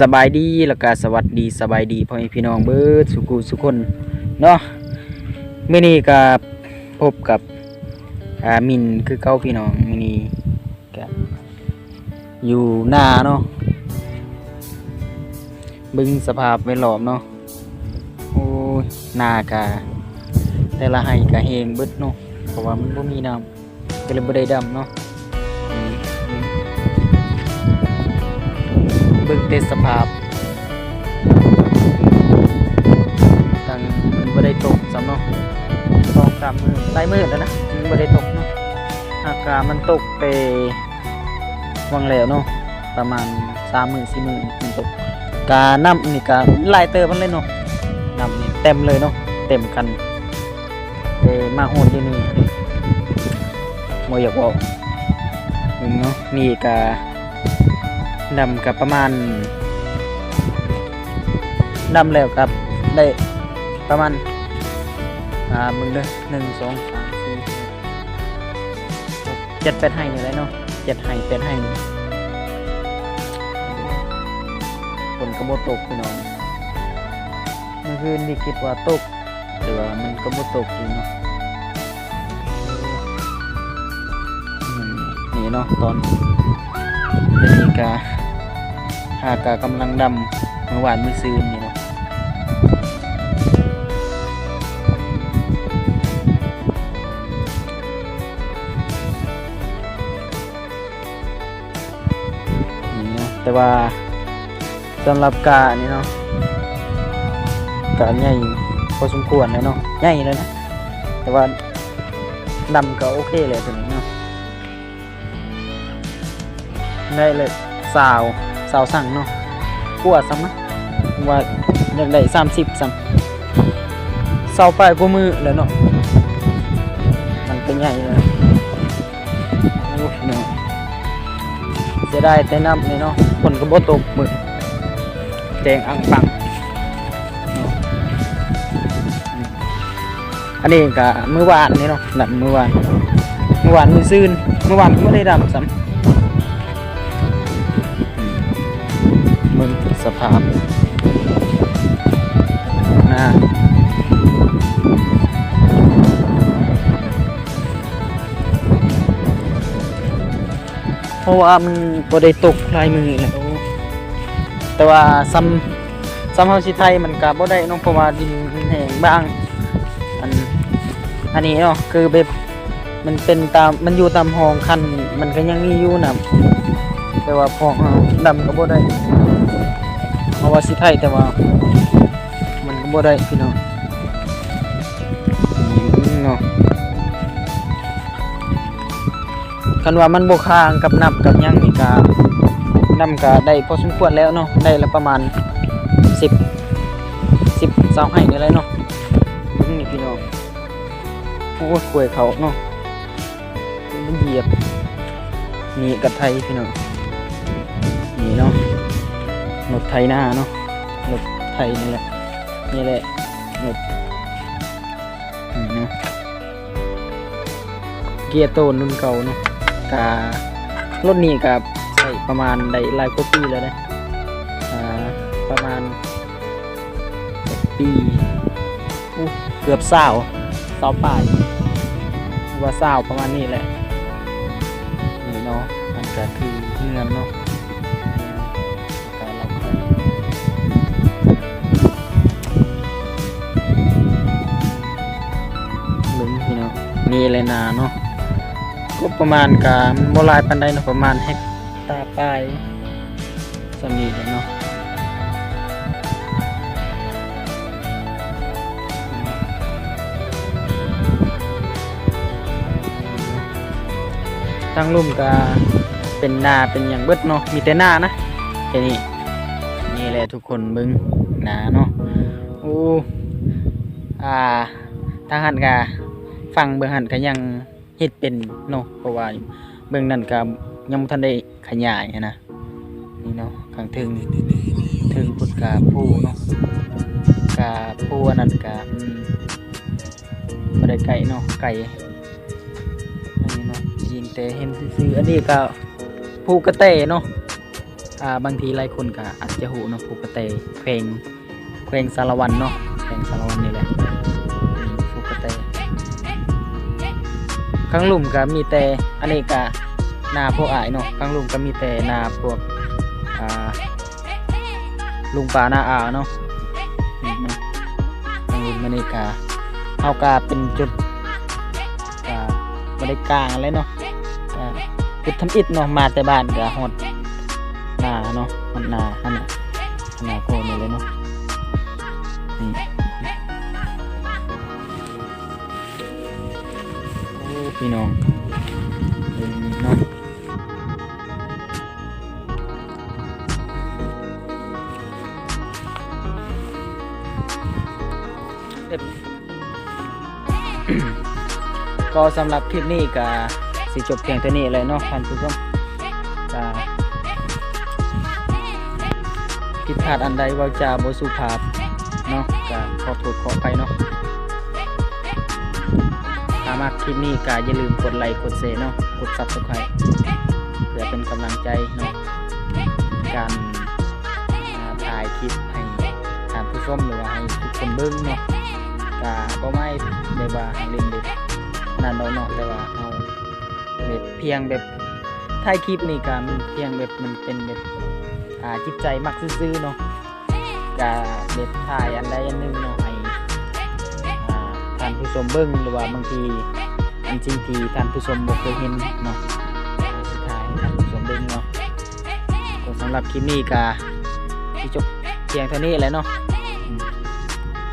สบายดีแล้วก็สวัสดีสบายดีพ่อแม่พี่น้องเบิดสุกุสุคนเนาะมื้อนี้ก็พบกับอ่ามินคือเก้าพี่น้องมื้อนี้ก็อยู่หน้าเนาะบึงสภาพแวดล้อมเนาะโอ้ยหน้ากะแต่ละไห้กะเฮงเบิดเนาะเพราะว่ามันบ่มีน้ำก็เลยบ่ได้ดำเนาะ บิ่งแต่สภาพตังมันบ่ได้ตกสำเนาะสองสามมือหลายมือแล้วนะมันบ่ได้ตกเนาะอากาศมันตกไปวังแล้วเนาะประมาณสามหมือสี่หมือมันตกกาน้ำนี่กาลายเติมมันเลยเนาะน้ำนี่เต็มเลยเนาะเต็มกันเอมาโหดอยู่นี่บ่อยากบอกอืมเนาะนี่กา ดำกับประมาณดำแล้วกับได้ประมาณอ่ามึงเด้อหนึ่งสองสามสี่หกเจ็ดแปดให้นี่แหละเนาะเจ็ดให้แปดให้ฝนกระโบตกพี่น้องเมื่อคืนนี่คิดว่าตกแต่ว่ามันกระโบตกจริงเนาะนี่เนาะตอนเป็นอีกา หากากำลังดำเมื่อวานมือซืนนี่เนาะนี่เนาะแต่ว่าสำหรับกานี่เนาะกาใหญ่พอสมควรเลยเนาะใหญ่เลยนะ แต่ว่าดำก็โอเคเลยตัวนี้เนาะได้เลยสาว สาวสั่งเนาะกลัวซ้ำนะว่าอยากได้สามสิบซ้ำเสาไปกูมือแล้วเนาะมันเป็นใหญ่เลยโอ้ยเนาะเสียดายแต่น้ำนี่เนาะฝนก็บ่ตกมือแดงอังปังอันนี้ก็เมื่อวานนี่เนาะดำเมื่อวาน เมื่อวานมือซื่นเมื่อวานก็ไม่ได้ดำซ้ำ ราะว่ามันบ่ได้ตกลายมือแล้วแต่ว่าซ้ำซ้ำเฮาสิไทยมันก็บ่ได้เนาะเพราะว่าดินมันแห้งบ้างอันอันนี้เนาะคือแบบมันเป็นตามมันอยู่ตามห้องคันมันก็ยังมีอยู่นะแต่ว่าพอเอาดำก็บ่ได้เพราะว่าสิไทยแต่ว่า มันก็บ่ได้พี่น้องเนาะ คันว่ามันบ่ค้างกับนับกับยังนี่ก็นำก็ได้พอสมควรแล้วเนาะได้ละประมาณ 10 10 20ให้นี่แหละเนาะนี่พี่น้องโอ้ยกล้วยเขาเนาะมันเหยียบนี่กระไทยพี่น้องนี่เนาะรถไถหน้าเนาะรถไถนี่แหละนี่แหละรถนี่เนาะเกียร์โตนรุ่นเก่าเนาะ การถนี้กับใส่ประมาณได้หลายกว่าปีแล้วนะอ่าประมาณปีเกือบเศร้าเศร้าปลายหรือว่าเศร้าประมาณนี้แหละนี่เนาะมันก็คือเงินเนาะการรับขายลุงพี่น้องมีเลยนาเนาะ ก็ประมาณการโบหลายปันไดนะประมาณเฮกตาปลายสมีกันเนาะทั้งลุ่มกาเป็นนาเป็นอย่างเบิดเนาะมีแต่หน้านะแค่นี้นี่แหละทุกคนเบิ้งนาเนาะโอ้อ่าทางหันกาฟังเบื้องหันก็ยัง ฮ็ดเป็นเนาะเพราะว่าเบื้องนั้นก็ยังบ่ทันได้ขยายอะนะนี่เนาะข้างถึงถึงพุทธกาผู้เนาะกาผู้อันนั้นกาอืมบ่ได้ไก่เนาะไก่อันนี้เนาะยิงแต่เห็นซื่อๆอันนี้ก็ภูกระเตเนาะอ่าบางทีหลายคนก็อาจจะหูเนาะผูกกระเตเพลงเพลงสารวันเนาะเพลงสารวั ข้างหลุมก็มีแต่อันนี้ก็นาพวกอายเนาะข้างหลุมก็มีแต่นาพวกอ่าลุงป่านาอาเนาะอืมนะข้างหลุมมันนี่ก็เอากาเป็นจุดก็บ่ได้กลางอะไรเนาะจุดทำอิฐเนาะมาแต่บ้านก็ฮอดนาเนาะมันนาอันน่ะนาโกนเลยเนาะนี่ พี่น้องเป็นเนาะเอ็ดก็สำหรับคลิปนี้ก็สิจบเพียงเท่านี้เลยเนาะท่านผู้ชมก็ผิดพลาดอันใดเว่าจาบ่สุภาพเนาะก็ขอโทษขออภัยเนาะถ้ามักคลิปนี้ก็อย่าลืมกดไลค์กดแชร์เนาะกด Subscribe เพื่อเป็นกำลังใจเนาะการถ่ายคลิปให้ท่านผู้ชมหรือว่าให้ทุกคนเบิ่งเนาะก็บ่ไม่ได้ว่าเล่นเด็ดนั่นเนาะแต่ว่าเอาแบบเพียงแบบถ่ายคลิปนี่ก็มันเพียงแบบมันเป็นแบบจิตใจมักซื่อๆเนาะกาเด็ดถ่ายอันใดอันหนึงเนาะ ท่านผู้ชมเบิ้งหรือว่าบางทีอันจริงที่ท่านผู้ชมบ่เคยเห็นเนาะสิถ่ายให้ท่านผู้ชมเบิ้งเนาะก็สำหรับคลิปนี้กาที่จบเพียงเท่านี้แหล้วเนาะ